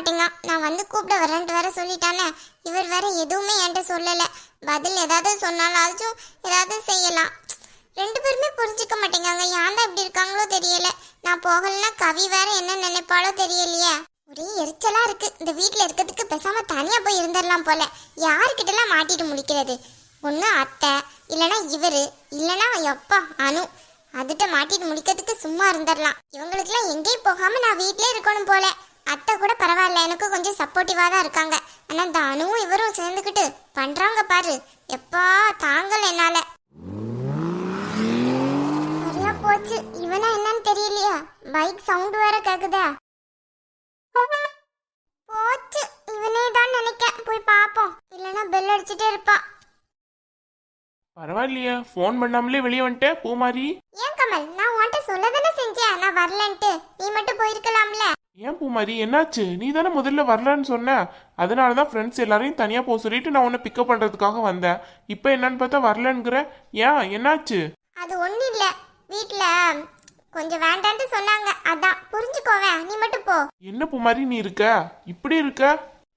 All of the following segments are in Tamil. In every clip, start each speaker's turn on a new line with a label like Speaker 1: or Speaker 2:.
Speaker 1: மாட்டேங்க. நான் வந்து கூப்பிட வரேன்ட்டு வேற சொல்லிட்டானே. இவர் வேற எதுவுமே என்கிட்ட சொல்லலை. பதில் ஏதாவது சொன்னாலாச்சும் ஏதாவது செய்யலாம். ரெண்டு பேருமே புரிஞ்சுக்க மாட்டேங்காங்க. ஏன் தான் இப்படி இருக்காங்களோ தெரியல. நான் போகலன்னா கவி வேற என்ன நினைப்பாளோ தெரியலையே. ஒரே எரிச்சலா இருக்கு. இந்த வீட்டில் இருக்கிறதுக்கு பேசாம தனியா போய் இருந்துடலாம் போல. யாருக்கிட்டலாம் மாட்டிட்டு முடிக்கிறது ஒன்று அத்தை இல்லைனா இவரு இல்லைனா எப்பா அனு. அதுட்ட மாட்டிட்டு முடிக்கிறதுக்கு சும்மா இருந்துடலாம். இவங்களுக்குலாம் எங்கேயும் போகாம நான் வீட்டிலே இருக்கணும் போல. அத்தை கூட பரவாயில்ல எனக்கு கொஞ்சம் சப்போர்ட்டிவா தான் இருக்காங்க. ஆனா இந்த அணுவும் இவரும் சேர்ந்துக்கிட்டு பண்றாங்க பாரு. எப்பா தாங்கல என்னால. சரியா போச்சு. இவனா என்னன்னு தெரியலையா? பைக் சவுண்ட் வேற கேக்குதா? போச்சு. இவனே தான் நினைக்க போய் பாப்போம் இல்லனா பெல் அடிச்சிட்டே இருப்பான்
Speaker 2: பரவாயில்லையே. ஃபோன் பண்ணாமலே வெளியே வந்துட்டே பூமாரி?
Speaker 1: ஏன் கமல்? நான் உன்கிட்ட சொல்ல தானே செஞ்சேன். நான் வரலன்ட்டு. நீ மட்டும் போயிருக்கலாம்ல.
Speaker 2: ஏன் பூமாரி என்னாச்சு? நீ தானே முதல்ல வரலன்னு சொன்ன. அதனால தான் ஃப்ரெண்ட்ஸ் எல்லாரையும் தனியாக போக சொல்லிட்டு நான் உன்னை பிக்கப் பண்ணுறதுக்காக வந்தேன். இப்போ என்னன்னு பார்த்தா வரலங்கிற ஏன்? என்னாச்சு?
Speaker 1: அது ஒண்ணும் இல்ல. வீட்ல கொஞ்சம் வேண்டான்ட்டு சொன்னாங்க. அதான் புரிஞ்சுக்கோவேன் நீ மட்டும் போ.
Speaker 2: என்ன பூமாரி நீ இருக்க? இப்படி இருக்க?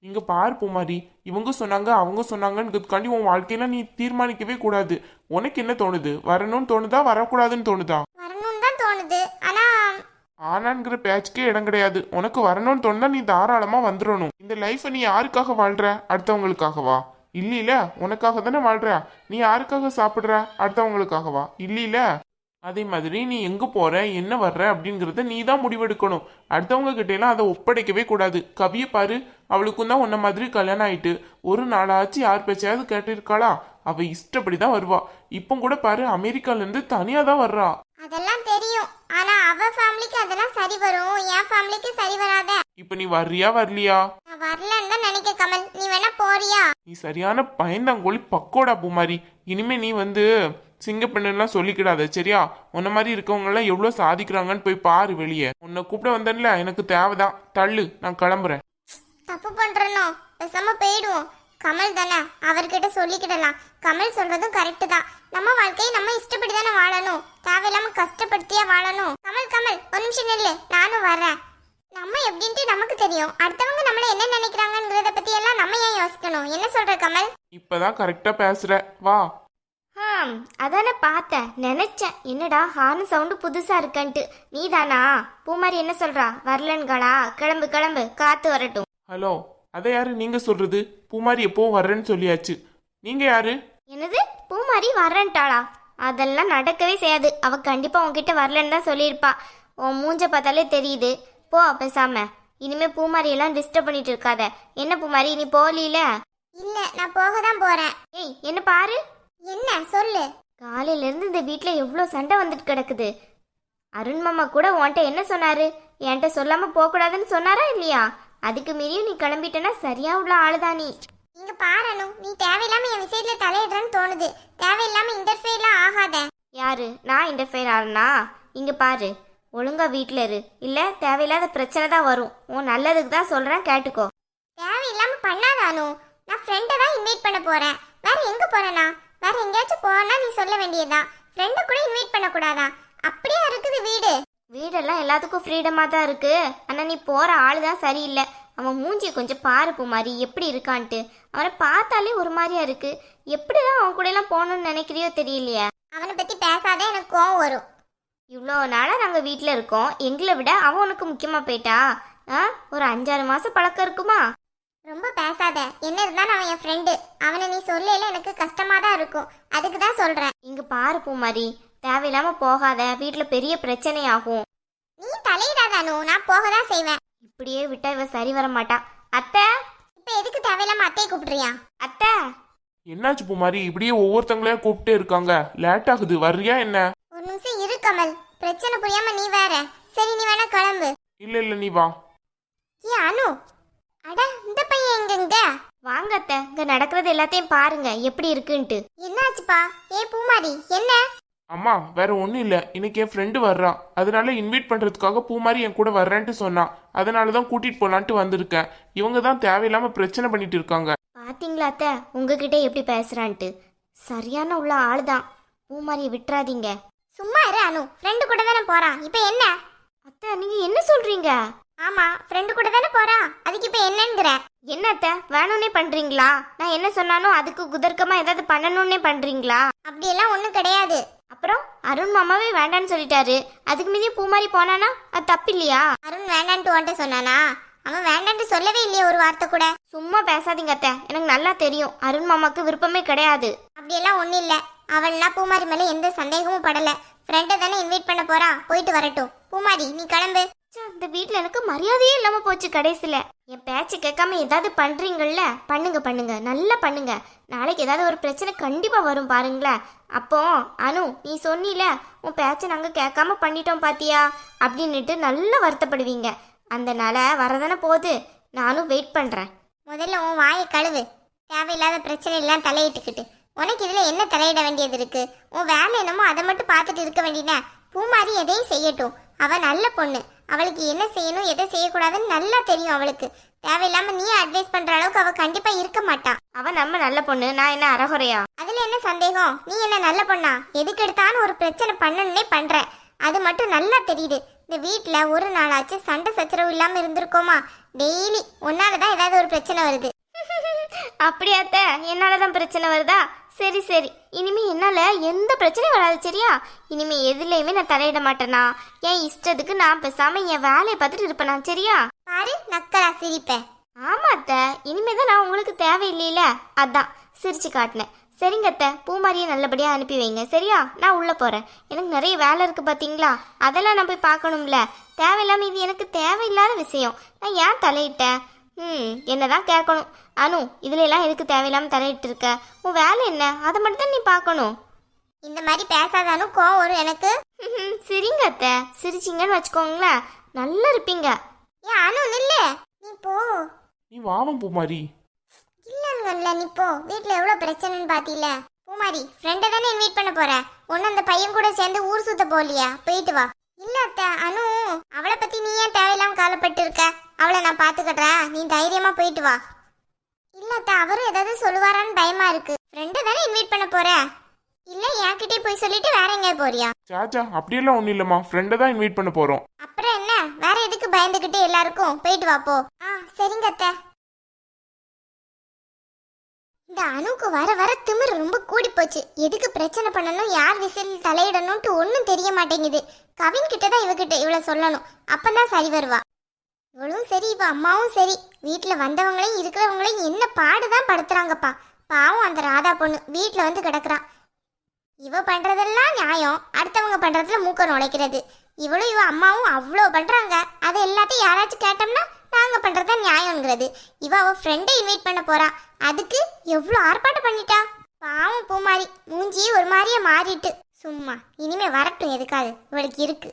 Speaker 2: இங்க பாரு பூமாரி இவங்க சொன்னாங்க அவங்க சொன்னாங்கன்றதுக்காண்டி உன் வாழ்க்கையில நீ தீர்மானிக்கவே கூடாது. உனக்கு என்ன தோணுது? வரணும்னு தோணுதா? வரக்கூடாதுன்னு தோணுதா?
Speaker 1: ஆனா
Speaker 2: ஆனாங்கிற பேச்சுக்கே இடம் கிடையாது. உனக்கு வரணும்னு தோணுனா நீ தாராளமா வந்துடணும் இந்த லைஃபை நீ யாருக்காக வாழ்ற? அடுத்தவங்களுக்காகவா? இல்லையில உனக்காக தானே வாழ்ற? நீ யாருக்காக சாப்பிடுற? அடுத்தவங்களுக்காகவா? இல்லையில. அதே மாதிரி நீ எங்க போற? என்ன வர்ற? அப்படிங்கறத நீ தான் முடிவெடுக்கணும். அடுத்தவங்க கிட்ட எல்லாம் அதை ஒப்படைக்கவே கூடாது. கவியை பாரு. அவளுக்கும் தான் உன்ன மாதிரி கல்யாணம் ஆயிட்டு. ஒரு நாளாச்சு யார் பேச்சையாவது கேட்டிருக்காளா? அவ இஷ்டப்படி தான் வருவா. இப்போ கூட பாரு அமெரிக்கால இருந்து தனியா தான் வர்றா
Speaker 1: அதெல்லாம் தெரியும் ஆனா அவ ஃபேமிலிக்கு அதெல்லாம் சரி வரும். என் ஃபேமிலிக்கு சரி வராத.
Speaker 2: இப்போ நீ வர்றியா வரலையா?
Speaker 1: நான் வரலன்னு தான் நினைக்க கமல். நீ வேணா போறியா?
Speaker 2: நீ சரியான பயந்தாங்கோழி பக்கோடா பூமாரி. இனிமே நீ வந்து சிங்கப்பெண்ணுலாம் சொல்லிக்கிடாத சரியா? உன்ன மாதிரி இருக்கவங்க எல்லாம் எவ்வளவு சாதிக்கிறாங்கன்னு போய் பாரு வெளியே. உன்னை கூப்பிட வந்தேன்ல எனக்கு தேவைதான். தள்ளு நான் கிளம்புறேன்.
Speaker 1: தப்பு பண்றனோ? பேசாம போயிடுவோம். கமல் தானே? அவர்கிட்ட சொல்லிக்கிடலாம். கமல் சொல்றதும் கரெக்ட் தான். நம்ம வாழ்க்கையை நம்ம இஷ்டப்படி தானே வாழணும். தேவையில்லாம கஷ்டப்படுத்தியா வாழணும். கமல் கமல் ஒரு நிமிஷம் நில்லு. நானும் வரேன் நம்ம எப்படின்ட்டு நமக்கு தெரியும். அடுத்தவங்க நம்மள என்ன நினைக்கிறாங்கங்கிறத பத்தி எல்லாம் நம்ம ஏன் யோசிக்கணும்? என்ன சொல்ற கமல்?
Speaker 2: இப்பதான் கரெக்டா பேசுற. வா.
Speaker 3: ஹம் அதானே பார்த்தேன். நினைச்சேன். என்னடா ஹார்ன் சவுண்டு புதுசா இருக்கன்ட்டு. நீதானா? பூமாரி என்ன சொல்றா? வரலன்களா கிளம்பு கிளம்பு. காத்து வரட்டும்.
Speaker 2: ஹலோ அதை யாரு நீங்க சொல்றது? பூமாரி எப்போ வர்றேன்னு சொல்லியாச்சு. நீங்க யாரு?
Speaker 3: என்னது? பூமாரி வரேன்ட்டாளா அதெல்லாம் நடக்கவே செய்யாது. அவ கண்டிப்பா உன்கிட்ட வரலன்னு தான் சொல்லியிருப்பா. உன் மூஞ்ச பார்த்தாலே தெரியுது. போ பேசாம. இனிமே பூமாரி எல்லாம் டிஸ்டர்ப் பண்ணிட்டு இருக்காத. என்ன பூமாரி நீ போகலீல
Speaker 1: இல்ல நான் போக தான் போறேன்.
Speaker 3: ஏய் என்ன பாரு?
Speaker 1: என்ன? சொல்லு.
Speaker 3: காலையில இருந்து இந்த வீட்ல எவ்வளோ சண்டை வந்துட்டு கிடக்குது? அருண் மாமா கூட உன்கிட்ட என்ன சொன்னாரு? என்கிட்ட சொல்லாம போக கூடாதுன்னு சொன்னாரா இல்லையா? அதுக்கு மீறியும் நீ கிளம்பிட்டனா சரியா உள்ள ஆளுதான் நீ?
Speaker 1: இங்க பாரணும் நீ தேவையில்லாம என் விஷயத்துல தலையிடுறேன்னு தோணுது. தேவையில்லாம இன்டர்ஃபியர்லாம் ஆகாத.
Speaker 3: யாரு? நான் இன்டர்ஃபியர் ஆறனா இங்க பாரு. ஒழுங்கா வீட்ல இரு. இல்ல தேவையில்லாத பிரச்சனை தான் வரும். உன் நல்லதுக்கு தான் சொல்றேன் கேட்டுக்கோ.
Speaker 1: தேவையில்லாம பண்ணாதானு நான் ஃப்ரெண்டை தான் இன்வைட் பண்ண போறேன். வேற எங்க போறேனா? வேற எங்கேயாச்சும் போனா நீ சொல்ல வேண்டியதா ஃப்ரெண்டை கூட இன்வைட் பண்ண கூடாதா அப்படியே இருக்குது வீடு.
Speaker 3: வீடெல்லாம் எல்லாத்துக்கும் ஃப்ரீடமா தான் இருக்கு. ஆனா நீ போற ஆளு தான் சரியில்லை. அவன் மூஞ்சி கொஞ்சம் பாரு மாதிரி எப்படி இருக்கான்ட்டு. அவனை பார்த்தாலே ஒரு மாதிரியா இருக்கு. எப்படிதான் அவன் கூட எல்லாம் போகணும்னு நினைக்கிறியோ தெரியலையே.
Speaker 1: அவனை பத்தி பேசாத எனக்கு கோவம் வரும்.
Speaker 3: இவ்வளோ நாளாக நாங்கள் வீட்டில் இருக்கோம். எங்களை விட அவன் உனக்கு முக்கியமாக போயிட்டா? ஆ? ஒரு அஞ்சாறு மாதம் பழக்கம் இருக்குமா?
Speaker 1: ரொம்ப பேசாத. என்ன இருந்தாலும் அவன் என் ஃப்ரெண்டு அவனை நீ சொல்லல எனக்கு கஷ்டமா தான் இருக்கும். அதுக்கு தான் சொல்றேன்.
Speaker 3: இங்கே பாரு பூமாரி. தேவையில்லாமல் போகாத வீட்டில் பெரிய பிரச்சனை ஆகும்
Speaker 1: நீ தலையிடாதானு நான் போக தான் செய்வேன்.
Speaker 3: இப்படியே விட்டா இவ சரி வர மாட்டா. அத்தை?
Speaker 1: இப்ப எதுக்கு தேவையில்லாம அத்தையை கூப்பிடுறியா?
Speaker 3: அத்தை?
Speaker 2: என்னாச்சு பூமாரி? இப்படியே ஒவ்வொருத்தங்களையும் கூப்பிட்டே இருக்காங்க. லேட் ஆகுது. வர்றியா என்ன?
Speaker 1: ஒரு நிமிஷம் இரு கமல். பிரச்சனை புரியாம நீ வேற. சரி நீ வேணா கிளம்பு.
Speaker 2: இல்ல இல்ல நீ வா.
Speaker 1: ஏ அனு. அட இந்த பையன் எங்கங்க
Speaker 3: வாங்க அத்தை. இங்கே நடக்கிறது எல்லாத்தையும் பாருங்க. எப்படி இருக்குன்ட்டு.
Speaker 1: என்னாச்சுப்பா? ஏ பூமாரி என்ன?
Speaker 2: அம்மா வேற ஒன்றும் இல்லை. இன்னைக்கு என் ஃப்ரெண்டு வர்றான் அதனால இன்வைட் பண்ணுறதுக்காக பூ மாதிரி என் கூட வர்றேன்ட்டு சொன்னான் அதனால தான் கூட்டிகிட்டு போகலான்ட்டு வந்திருக்கேன். இவங்க தான் தேவையில்லாமல் பிரச்சனை பண்ணிட்டு இருக்காங்க.
Speaker 3: பார்த்தீங்களா அத்தை? உங்ககிட்ட எப்படி பேசுகிறான்ட்டு சரியான உள்ள ஆள் தான் பூ மாதிரி விட்டுறாதீங்க.
Speaker 1: சும்மா இரு அனு. ஃப்ரெண்டு கூட தானே போகிறான் இப்போ என்ன?
Speaker 3: அத்தை நீங்கள் என்ன சொல்கிறீங்க
Speaker 1: ஆமாம் ஃப்ரெண்டு கூட தானே போகிறான் அதுக்கு இப்போ என்னங்கிற?
Speaker 3: என்னத்த வேணும்னே பண்ணுறீங்களா நான் என்ன சொன்னாலும் அதுக்கு குதர்க்கமாக ஏதாவது பண்ணணும்னே பண்ணுறீங்களா
Speaker 1: அப்படியெல்லாம் ஒன்றும் கிடையாது.
Speaker 3: அப்புறம் அருண் மாமாவே வேண்டான்னு சொல்லிட்டாரு. அதுக்கு மீதி பூமாரி போனானா? அது தப்பு இல்லையா
Speaker 1: அருண் வேண்டான்ட்டு உன்ட்ட சொன்னானா? அவன் வேண்டான்ட்டு சொல்லவே இல்லையே ஒரு வார்த்தை கூட.
Speaker 3: சும்மா பேசாதீங்க அத்தை. எனக்கு நல்லா தெரியும். அருண் மாமாக்கு விருப்பமே கிடையாது.
Speaker 1: அப்படியெல்லாம் ஒண்ணும் இல்ல. அவள்னா பூமாரி மேல எந்த சந்தேகமும் படல. ஃப்ரெண்டை தானே இன்வைட் பண்ண போறா? போயிட்டு வரட்டும். பூமாரி நீ கிளம்பு.
Speaker 3: அந்த இந்த எனக்கு மரியாதையே இல்லாமல் போச்சு கடைசியில். என் பேச்சு கேட்காம ஏதாவது பண்ணுறீங்கள்ல பண்ணுங்க பண்ணுங்க. நல்லா பண்ணுங்க. நாளைக்கு ஏதாவது ஒரு பிரச்சனை கண்டிப்பாக வரும் பாருங்களேன். அப்போ அனு நீ சொன்னில உன் பேச்சை நாங்கள் கேட்காம பண்ணிட்டோம் பாத்தியா? அப்படின்னுட்டு நல்லா வருத்தப்படுவீங்க. அந்த நாளை வரதானே போகுது. நானும் வெயிட் பண்ணுறேன்
Speaker 1: முதல்ல உன் வாயை கழுவு. தேவையில்லாத பிரச்சனை எல்லாம் தலையிட்டுக்கிட்டு. உனக்கு இதில் என்ன தலையிட வேண்டியது இருக்கு? உன் வேலை என்னமோ அதை மட்டும் பார்த்துட்டு இருக்க வேண்டியன பூமாரி எதையும் செய்யட்டும். அவ நல்ல பொண்ணு. அவளுக்கு என்ன செய்யணும் எதை செய்யக்கூடாதுன்னு நல்லா தெரியும் அவளுக்கு. தேவையில்லாம நீ அட்வைஸ் பண்ற அளவுக்கு அவ கண்டிப்பா இருக்க மாட்டா.
Speaker 3: அவ நம்ம நல்ல பொண்ணு நான் என்ன அரகுறையா
Speaker 1: அதுல என்ன சந்தேகம்? நீ என்ன நல்ல பொண்ணா? எதுக்கு எடுத்தாலும் ஒரு பிரச்சனை பண்ணணுன்னே பண்ற. அது மட்டும் நல்லா தெரியுது. இந்த வீட்ல ஒரு நாளாச்சும் சண்டை சச்சரவு இல்லாம இருந்திருக்கோமா? டெய்லி உன்னாலதான் ஏதாவது ஒரு பிரச்சனை வருது.
Speaker 3: அப்படியாத்த என்னாலதான் பிரச்சனை வருதா? சரி சரி. இனிமே என்னால எந்த பிரச்சனையும் வராது சரியா? இனிமே எதுலயுமே நான் தலையிட மாட்டேனா? என் இஷ்டத்துக்கு நான் பேசாம என் வேலையை பார்த்துட்டு இருப்பேனா சரியா?
Speaker 1: பாரு நக்கலா சிரிப்பேன்.
Speaker 3: ஆமா அத்த. இனிமே தான் நான் உங்களுக்கு தேவையில்லையில? அதான். சிரிச்சு காட்டினேன். சரிங்க அத்தை. பூமாரியை நல்லபடியா அனுப்பி வைங்க சரியா? நான் உள்ள போறேன். எனக்கு நிறைய வேலை இருக்கு பாத்தீங்களா? அதெல்லாம் நான் போய் பார்க்கணும்ல. தேவையில்லாம இது எனக்கு தேவையில்லாத விஷயம். நான் ஏன் தலையிட்டேன்? ம் என்னதான் கேட்கணும். அனு இதுல எல்லாம் எதுக்கு தேவையில்லாம தலையிட்டு இருக்க உன் வேலை என்ன? அதை மட்டும் தான் நீ பார்க்கணும்.
Speaker 1: இந்த மாதிரி பேசாதானும் கோவம் வரும் எனக்கு.
Speaker 3: ம்ஹும், சிரிங்க அத்தை. சிரிச்சிங்கன்னு வச்சுக்கோங்களேன். நல்லா இருப்பீங்க.
Speaker 1: ஏன் அனு நில்லு. நீ போ.
Speaker 2: நீ வாவம் பூமாரி.
Speaker 1: இல்லங்கல்ல நீ போ. வீட்ல எவ்வளவு பிரச்சனைன்னு பாத்தீல. பூமாரி ஃப்ரெண்டை தானே இன்வைட் பண்ண போற? ஒன்னு அந்த பையன் கூட சேர்ந்து ஊர் சுத்த போலியா போயிட்டு வா. இல்ல அத்தை அனு அவளை பத்தி நீ ஏன் தேவையில்லாம கவலைப்பட்டு இருக்க அவளை நான் பாத்துக்கறேன் நீ தைரியமா போயிட்டு வா. இல்ல அத்தை அவரும் ஏதாவது சொல்லுவாரான்னு பயமா இருக்கு. ஃப்ரெண்டை தானே இன்வைட் பண்ண போற? இல்ல என்கிட்டயே போய் சொல்லிட்டு வேற எங்கேயா போறியா?
Speaker 2: சாச்சா அப்படியெல்லாம் ஒன்றும் இல்லைம்மா. ஃப்ரெண்டை தான் இன்வைட் பண்ண போகிறோம்
Speaker 1: அப்புறம் என்ன? வேற எதுக்கு பயந்துகிட்டு எல்லாருக்கும்? போயிட்டு வா போ. ஆ சரிங்க அத்தை. இந்த அணுக்கு வர வர திமிர் ரொம்ப கூடி போச்சு. எதுக்கு பிரச்சனை பண்ணணும்? யார் விசில் தலையிடணும்ட்டு ஒன்றும் தெரிய மாட்டேங்குது. கவின் கிட்ட தான் இவகிட்ட இவளை சொல்லணும். அப்பந்தான் சரி வருவா. இவளும் சரி இவ அம்மாவும் சரி. வீட்டில் வந்தவங்களையும் இருக்கிறவங்களையும் என்ன பாடுதான் படுத்துறாங்கப்பா. பாவம் அந்த ராதா பொண்ணு. வீட்டில் வந்து கிடக்குறா. இவ பண்ணுறதெல்லாம் நியாயம். அடுத்தவங்க பண்ணுறதுல மூக்க நுழைக்கிறது. இவளும் இவ அம்மாவும் அவ்வளோ பண்ணுறாங்க அதை எல்லாத்தையும் யாராச்சும் கேட்டோம்னா நாங்க பண்றதா நியாயம்ங்கிறது. இவ அவ ஃப்ரெண்டை இன்வைட் பண்ண போறா. அதுக்கு எவ்வளோ ஆர்ப்பாட்டம் பண்ணிட்டா? பாவம் பூமாரி. மூஞ்சி ஒரு மாதிரியே மாறிட்டு. சும்மா. இனிமே வரட்டும் எதுக்காது இவளுக்கு இருக்கு.